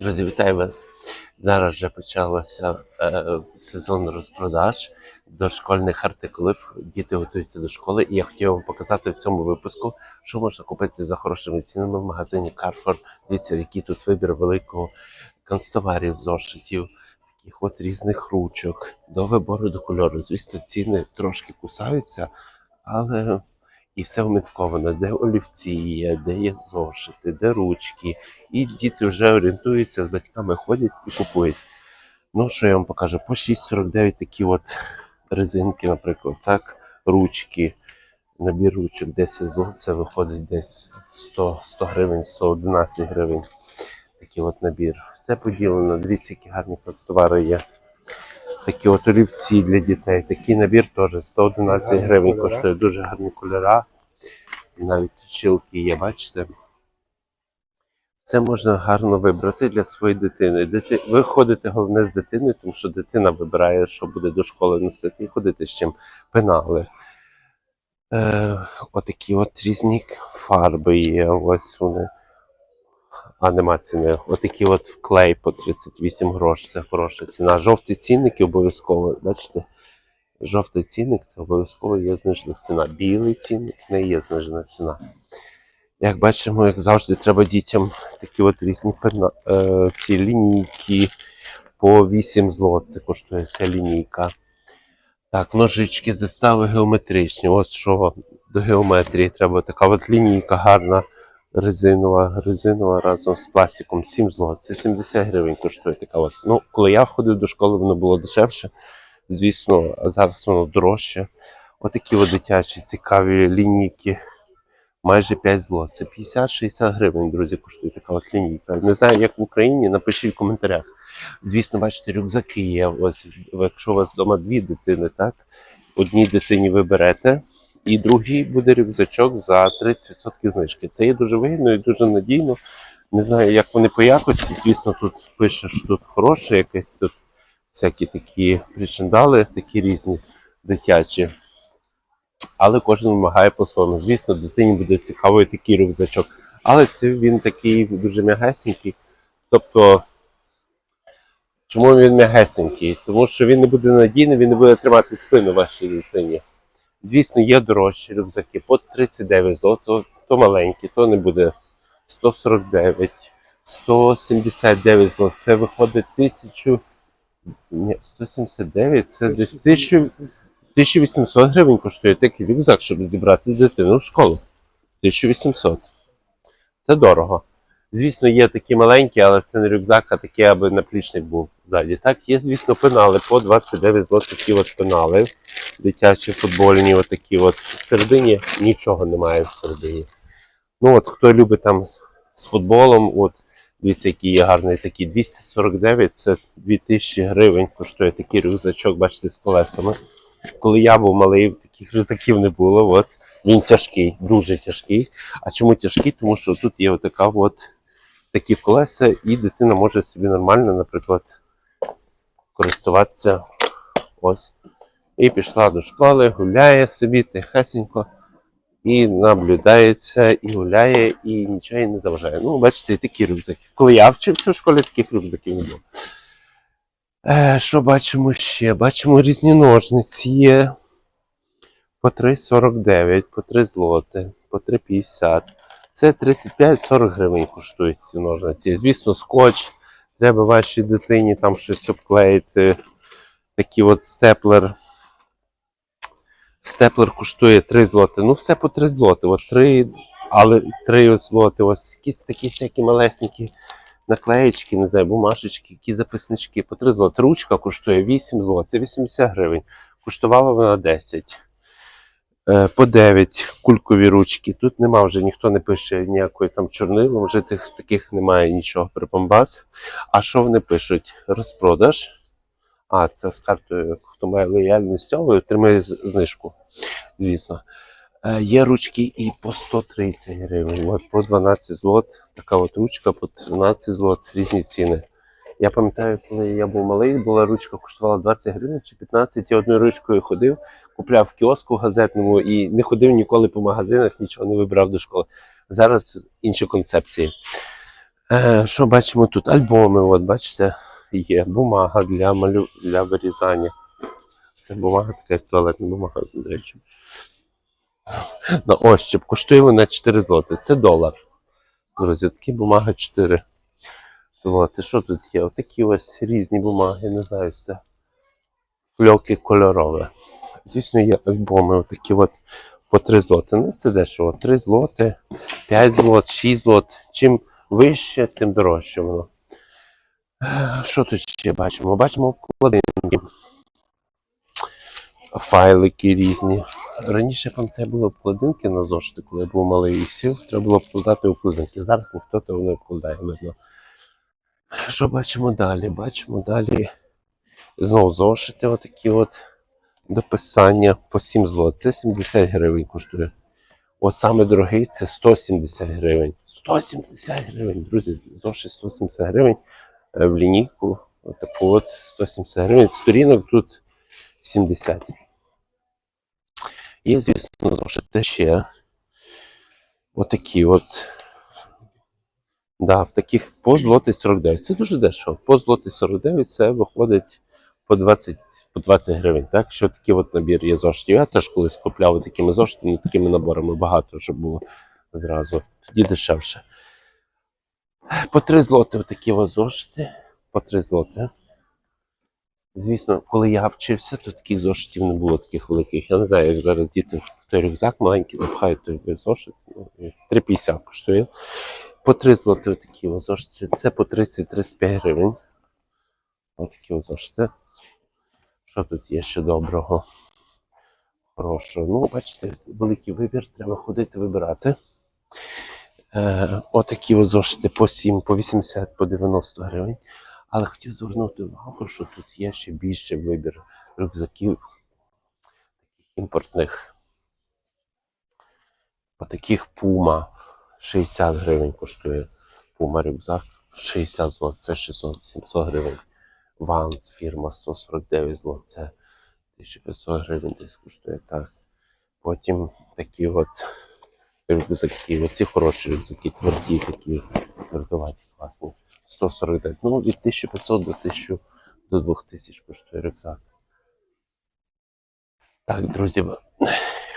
Друзі, вітаю вас! Зараз вже почалося е, сезон розпродаж дошкольних артикулів. Діти готуються до школи, і я хотів вам показати в цьому випуску, що можна купити за хорошими цінами в магазині Carrefour. Дивіться, який тут вибір великого канцтоварів, зошитів, таких от різних ручок до вибору до кольору. Звісно, ціни трошки кусаються, але і все вмітковано, де олівці є, де є зошити, де ручки. І діти вже орієнтуються, з батьками ходять і купують. Ну, що я вам покажу? По 6,49 такі от резинки, наприклад, так, ручки. Набір ручок 10 злот, це виходить десь 100, 100 гривень, 111 гривень. Такий от набір. Все поділено. Дивіться, які гарні товари є. Такі от олівці для дітей. Такий набір теж 111 гривень коштує. Дуже гарні кольора. Навіть точилки є, бачите? Це можна гарно вибрати для своєї дитини. Дити... Ви ходите головне з дитиною, тому що дитина вибирає, що буде до школи носити, і ходити з чим пенали. Е, отакі от різні фарби є. Ось вони. А нема ціни. Отакі от вклей по 38 грош. Це хороша ціна. Жовті цінники обов'язково. Бачите? Жовтий цінник це обов'язково є знижена ціна. Білий цінник не є знижена ціна. Як бачимо, як завжди, треба дітям такі от різні пена... е, ці лінійки по 8 злот. Це коштує ця лінійка. Так, ножички, застави геометричні. Ось що до геометрії треба така от лінійка гарна, резинова, резинова разом з пластиком 7 злот. Це 70 гривень коштує така. От. Ну, коли я ходив до школи, воно було дешевше. Звісно, а зараз воно дорожче. Отакі от дитячі цікаві лінійки майже 5 злот. Це 50-60 гривень, друзі, коштує така от лінійка. Не знаю, як в Україні, напишіть в коментарях. Звісно, бачите, рюкзаки є. Ось, якщо у вас вдома дві дитини, так? Одній дитині ви берете, і другій буде рюкзачок за 30% знижки. Це є дуже вигідно і дуже надійно. Не знаю, як вони по якості. Звісно, тут пише, що тут хороше, якесь тут всякі такі причиндали, такі різні дитячі але кожен вимагає по-своєму. Звісно, дитині буде цікавий такий рюкзачок. Але це він такий дуже м'ягесенький. Тобто, чому він м'ягесенький? Тому що він не буде надійний, він не буде тримати спину вашій дитині. Звісно, є дорожчі рюкзаки по 39 злотого, то маленькі, то не буде 149, 179 злот. Це виходить 1000. Ні, 179, це десь 1800 гривень коштує такий рюкзак, щоб зібрати дитину в школу. 1800. Це дорого. Звісно, є такі маленькі, але це не рюкзак, а такий, аби наплічник був ззаді. Так, є, звісно, пенали по 29 злотих от пенали. Дитячі футбольні, отакі от. Всередині нічого немає всередині. Ну от, хто любить там з футболом, от, дивіться, який є гарний такий 249, це 2000 гривень коштує такий рюкзачок, бачите, з колесами коли я був малий, таких рюкзаків не було. От. Він тяжкий, дуже тяжкий. А чому тяжкий? Тому що тут є отака от, такі колеса, і дитина може собі нормально, наприклад, користуватися. Ось. І пішла до школи, гуляє собі тихесенько. І наблюдається, і гуляє, і нічого їй не заважає. Ну, бачите, такі рюкзаки. Коли я вчився в школі, таких рюкзаків не було. Е, що бачимо ще? Бачимо різні ножниці є. По 3,49, по 3 злоти, по 3,50. Це 35-40 гривень коштують ці ножниці. Звісно, скотч. Треба вашій дитині там щось обклеїти. Такий от степлер. Степлер коштує 3 злоти. Ну, все по 3 злоти. От 3, але 3 злоти. Ось якісь такі всякі малесенькі наклеєчки, не знаю, бумажечки, які записнички по 3 злоти. Ручка коштує 8 злот, це 80 гривень. Коштувала вона 10. Е, По 9 кулькові ручки. Тут нема вже ніхто не пише ніякої там чорнилом, вже тих таких немає нічого припомбас. А що вони пишуть? Розпродаж. А, це з картою, хто має лояльність, ви отримає знижку. Звісно. Е, Є ручки і по 130 гривень, от по 12 злот. Така от ручка по 13 злот, різні ціни. Я пам'ятаю, коли я був малий, була ручка, коштувала 20 гривень чи 15, я одною ручкою ходив, купляв в кіоску газетному і не ходив ніколи по магазинах, нічого не вибирав до школи. Зараз інші концепції. Е, що бачимо тут? Альбоми, от бачите, є бумага для малю... для вирізання. Це бумага така, як туалетна бумага, до речі. На ощуп. Коштує вона 4 злоти. Це долар. Друзі, такі бумаги 4 злоти. Що тут є? Отакі ось різні бумаги, не знаю, все. Фльоки кольорове. Звісно, є альбоми, отакі от по 3 злоти. Ну, це дешево. 3 злоти, 5 злот, 6 злот. Чим вище, тим дорожче воно. Що тут ще бачимо? Бачимо вкладинки. Файлики різні. Раніше пам'ятаю, були обкладинки на зошити, коли я був малий і всі треба було вкладати обкладинки. Зараз ніхто того не вкладає, видно. Що бачимо далі? Бачимо далі знову зошити, отакі от дописання по 7 злот. Це 70 гривень коштує. Ось саме дорогий це 170 гривень. 170 гривень, друзі, зошит 170 гривень в лінійку. Отаку от 170 гривень. Сторінок тут 70. Є, звісно, зошити ще отакі от. Да, в таких по злотий 49. Це дуже дешево. По злотий 49 це виходить по 20, по 20 гривень. Так, що такий от набір є зошитів. Я теж колись купляв такими зошитами, такими наборами багато, щоб було зразу. Тоді дешевше. По 3 злоти отакі от зошити. По 3 злоти. Звісно, коли я вчився, то таких зошитів не було таких великих. Я не знаю, як зараз діти в той рюкзак маленький запхають той зошит. Ну, 3,50 коштує. По 3 злоти такі от зошити. Це по 30-35 гривень. Ось такі от зошити. Що тут є ще доброго? Хорошого. Ну, бачите, великий вибір, треба ходити вибирати. Е, отакі от зошити по 7, по 80, по 90 гривень. Але хотів звернути увагу, що тут є ще більше вибір рюкзаків імпортних. Отаких Puma 60 гривень коштує Puma рюкзак. 60 злот, це 600-700 гривень. Vans фірма 149 злот, це 1500 гривень десь коштує так. Потім такі от рюкзаки, оці хороші рюкзаки, тверді такі, твердуваті, класні. 149. Ну, від 1500 до 1000 до 2000 коштує рюкзак. Так, друзі,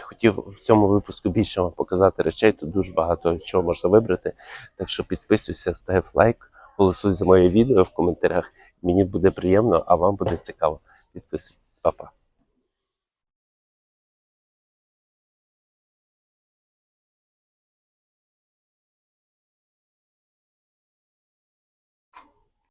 хотів в цьому випуску більше вам показати речей. Тут дуже багато чого можна вибрати. Так що підписуйся, став лайк, голосуй за моє відео в коментарях. Мені буде приємно, а вам буде цікаво. Підписуйтесь, Па-па.